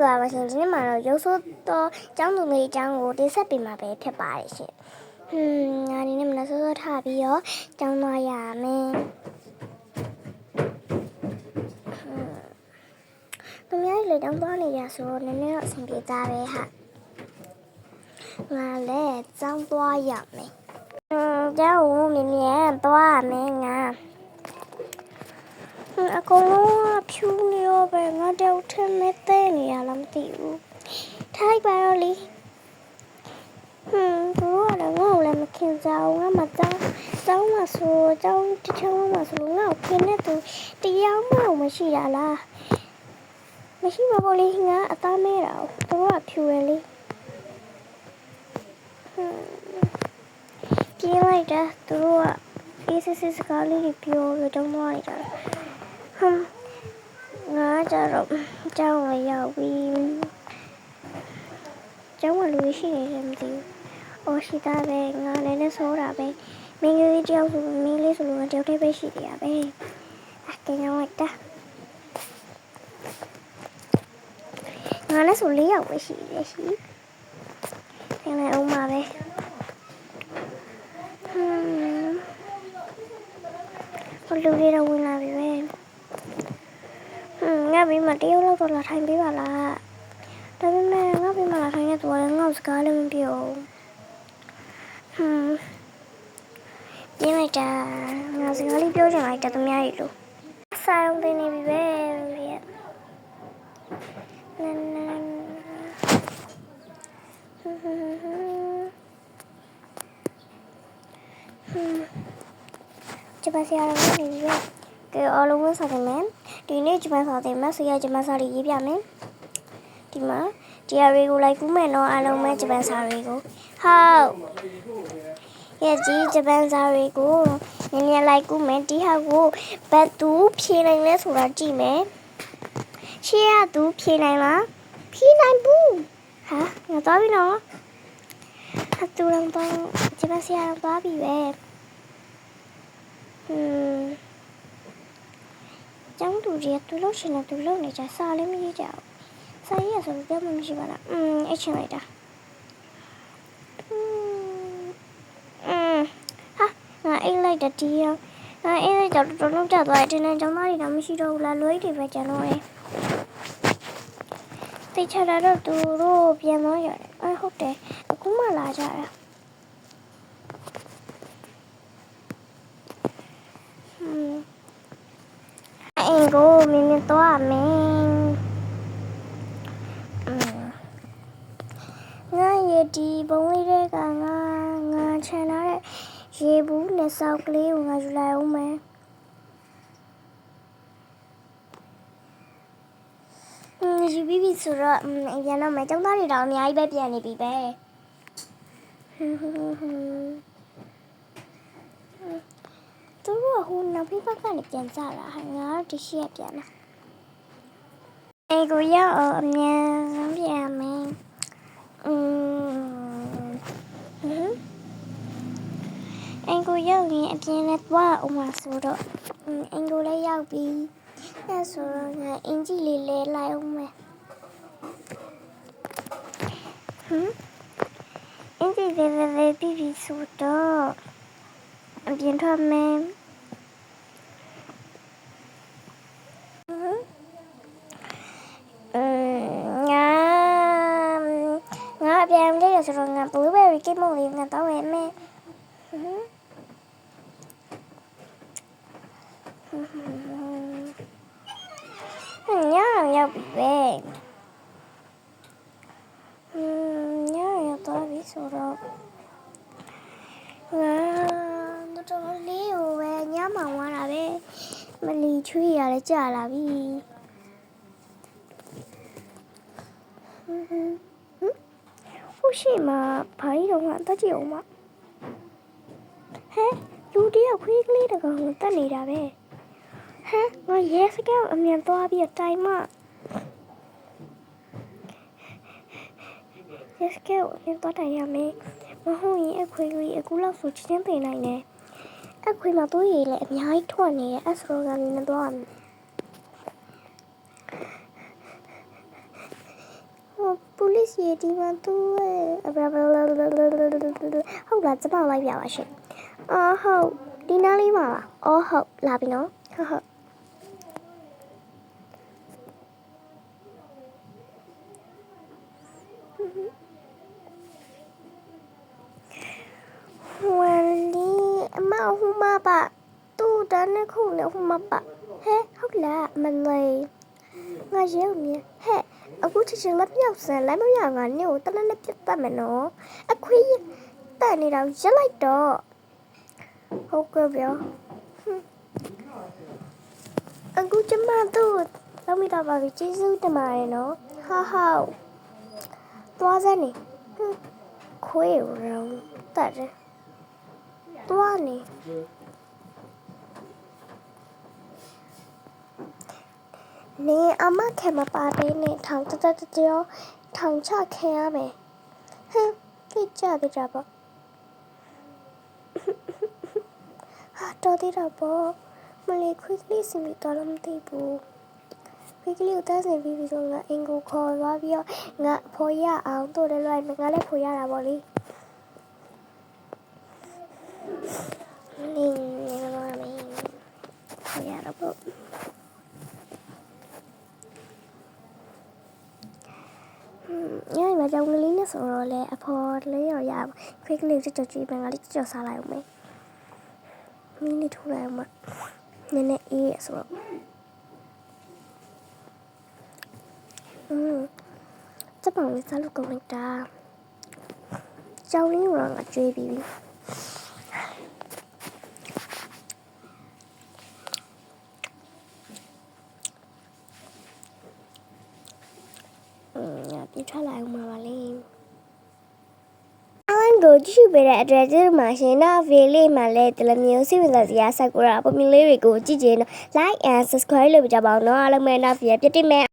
္ဂလာပါရှင်ဒီနေ့မှာတော့ရုပ်ဆိုးသောကျောင်းသူလေးအကြောင်းကိုတင်ဆက်ပေးမှာပဲဖြစ်ပါတယ်ရှင်ဟွန်းငါဒီနေ့မနက်စောစောထပြီးတော့ကျောင်းသွားရမယ်ဟွန်းသူများလေတောင်းသွားနေရဆိုတော့နည်းနည်းတော့အဆင်ပြေသားပဲဟာငါလည်းကျောင်းသွားရမယ်ဟွန်းကျောင်းကိုမြင်မြန်သွားရမယ်ငါဟွန်းအကုန်လုံးကဖြူနေ ရောပဲငါတယောက်ထက်မဲ့တဲနေရလားမသိဘူးထိုက်ပါတော့လေဟွန်းသူတို့ကလည်းငါ့ကိုလည်းမခင်စားဘူးငါမတောင်းတောင်းမှဆိုတောင်းတစ်ချောင်းမှဆိုငါ့ကိုခင်တဲ့သူတရားမှမရှိတာလားမရှိပါဘူးလေငါအသားမဲတာသူတို့ကဖြူရယ်လေဟွန်းပြင်းလိုက်တာသူတို့ကအေးစစ်စစ်စကားလေးတွေပြောပြီးတော့သွားလိုက်တာဟမ် ငါကြတော့ကျောင်းဝင်ရောက်ပြီးကျောင်းဝင်လူရှိနေတယ်မသိဘူး။အော်ရှိတာပဲငါလည်းနဲ့ဆိုးတာပဲမင်းကလေးတယောက်ဆိုမင်းလေးဆိုလို့တယောက်တည်းပဲရှိသေးတာပဲ။အကင်းရောက်တာငါလည်းဆိုလေးယောက်ပဲရှိတယ်ရှိ။ပြန်လိုက်အောင်ပါပဲ။ဟမ်ဘလူတွေတော့ဝင်လာပြီပဲ။ ဟွန်းငါဘေးမှာတရုတ်လောက်တော့လာထိုင်ပေးပါလားဒါပေမဲ့ငါဘေးမှာလာထိုင်နေတော့လည်းငါ့စကားလည်းမပြောဟွန်းပြင်းလိုက်တာငါစကားလေးပြောချင်လိုက်တာသူများကြီးလို့ဆိုင်အောင်တင်နေပြီပဲပြည့်နန်းနန်းဟွန်းဟွန်းဟွန်းဟွန်းကျပါစရာတော့နေပြီပဲကဲအားလုံးဝစားတယ်မယ် ဒီနေ့ဂျမန်စာတင်မယ်ဆရာဂျမန်စာတွေရေးပြမယ်ဒီမှာဒီအရေးကိုလိုက်ကူးမယ်နော်အားလုံးပဲဂျမန်စာတွေကိုဟုတ်ရဲ့ဒီဂျမန်စာတွေကိုနည်းနည်းလိုက်ကူးမယ်ဒီဟာကိုဘတ်သူဖြေနိုင်လဲဆိုတာကြည့်မယ်ရှေ့ကသူဖြေနိုင်လားဖြေနိုင်ဘူးဟာငါသွားပြီနော်ဟာသူတော့တော့ဂျမန်ဆရာတော့သွားပြီပဲဟွန်း ကျောင်းသူတွေကသူလို့ရှင်တယ်သူလို့နေကြစာလည်းမရေးကြဘူးစာရေးရဆိုတော့ပြောမှမရှိပါလားอืมအချင်းလိုက်တာอืมอืมဟာငါအိတ်လိုက်တဲ့ဒီရောငါအိတ်လိုက်တော့တော်တော်လုံးကျသွားတယ်တင်းတင်းကျောင်းသားတွေတော့မရှိတော့ဘူးလားလွိတွေပဲကျန်တော့တယ်သိချတာတော့သူတို့ပြန်သွားရတယ်အဲဟုတ်တယ်အခုမှလာကြတာอืม အိမ် ကိုမင်းမင်းသွားမယ်ငါရေဒီဘုံလေးတွေကငါငါခြံထားတဲ့ရေဘူးနဲ့စောက်ကလေးကိုငါယူလိုက်အောင်မယ်ယူပြီးပြီဆိုတော့ပြန်တော့မယ်ကျောင်းသားတွေတော့အများကြီးပဲပြန်နေပြီပဲ ဦးနောက်ဘက်ကနေပြန်ကြတာဟာငါတို့ဒီရှိရပြန်လာအဲကိုရောက်အောင်အမြန်ဆုံးပြန်မယ်อืมအင်ကိုရောက်ရင်အပြင်နဲ့သွားအောင်မှာဆိုတော့အင်ကိုလည်းရောက်ပြီအဲဆိုတော့ငါအင်ကြီးလေးလဲလိုက်အောင်မယ်ဟမ်အင်ကြီးလေးလဲပြီးပြီဆိုတော့အပြင်ထွက်မယ် 이렇게 먹으니까 나 애매. 안녕, 야, 왜? 음, 야, 야, 나 미소라. 야, 너좀 올리오, 왜? 야, 마마라, 왜? 빨리 주의하래, 지 알아, 비. 음. ရှိမှာဘာကြီးတော့မှတက်ကြည့်အောင်မဟဲလူတယောက်ခွေးကလေးတကောင်ကိုတက်နေတာပဲဟမ်ငါရဲစကောက်အမြန်သွားပြီးတိုင်မရဲစကောက်အမြန်သွားတိုင်ရမယ်မဟုတ်ရင်အခွေးကလေးအခုလောက်ဆိုချင်းသိနိုင်တယ်အခွေးမှာတော့ရည်လည်းအများကြီးထွက်နေတယ်အစရောကလည်းသွားမယ် ပူ လစ်ရေဒီမှာသူ့ရဲ့ဟုတ်လားကျမလိုက်ပြပါရှင်အော်ဟုတ်ဒီနားလေးပါလားအော်ဟုတ်လာပြီနော်ဟုတ်ဟုတ်ဝန်လီအမဟူမပါတူတန်းနဲ့ခုနဲ့ဟူမပါဟဲဟုတ်လားမလေးငါရုံမြင်ဟဲ့ အခုချက်ချင်းလက်ပြောက်စမ်းလက်မရငါနေကိုတနက်နဲ့ပြတ်တတ်မယ်နော်အခွေးတက်နေတော့ရက်လိုက်တော့ဟုတ်ကဲ့ဗျာအခုကျမတို့လောက်မိတော့ပါပြီကျေးဇူးတင်ပါတယ်နော်ဟာဟာသွားစမ်းနေဟွန်းခွေးရောတက်တယ်သွားနေ နေအမခဲမပါပေးနဲ့ထောင်တတတကြောထောင်ချခဲရမယ်ဟမ်ဖိတ်ကြသေးတာပေါ့ဟာတော်သေးတာပေါ့မလေးခွေးကလေးစင်ပြီးတော့လည်းမသိဘူးခွေးကလေးကိုတန်းစင်ပြီးပြီးဆိုငါအင်ကိုခေါ်သွားပြီးတော့ငါဖော်ရအောင်တို့လည်းလိုက်မယ်ငါလည်းဖော်ရတာပေါ့လေနင်းနေတော့မင်းဖော်ရတော့ပေါ့ ညနေမှာကြောင်ကလေးနဲ့ ဆိုတော့လေအဖေါ်လေးရောရအောင်ခရစ်ကလေးကြောက်ကြောက်ကြီးမင်္ဂလေးကြောက်ကြောက်စားလိုက်အောင်မယ်မင်းနေထိုးလိုက်အောင်မနည်းနည်းအေးရဆိုတော့อืมစပောင်းလေးစားလို့ကုန်လိုက်တာကြောင်လေးရောငါကျွေးပြီးပြီ嗯，别穿来我们玩嘞。 ကိုကြည့်ပေးတဲ့အတွက်ဒီမှာရှင်တော့ဗီလေးမှာလည်းဒီလိုမျိုးစိတ်ဝင်စားစရာဆက်ကူတာပုံမြင်လေးတွေကိုကြည့်ကြရင် like and subscribe လုပ်ကြပါအောင်နော်အားလုံးပဲနောက်ပြပြတင်မယ်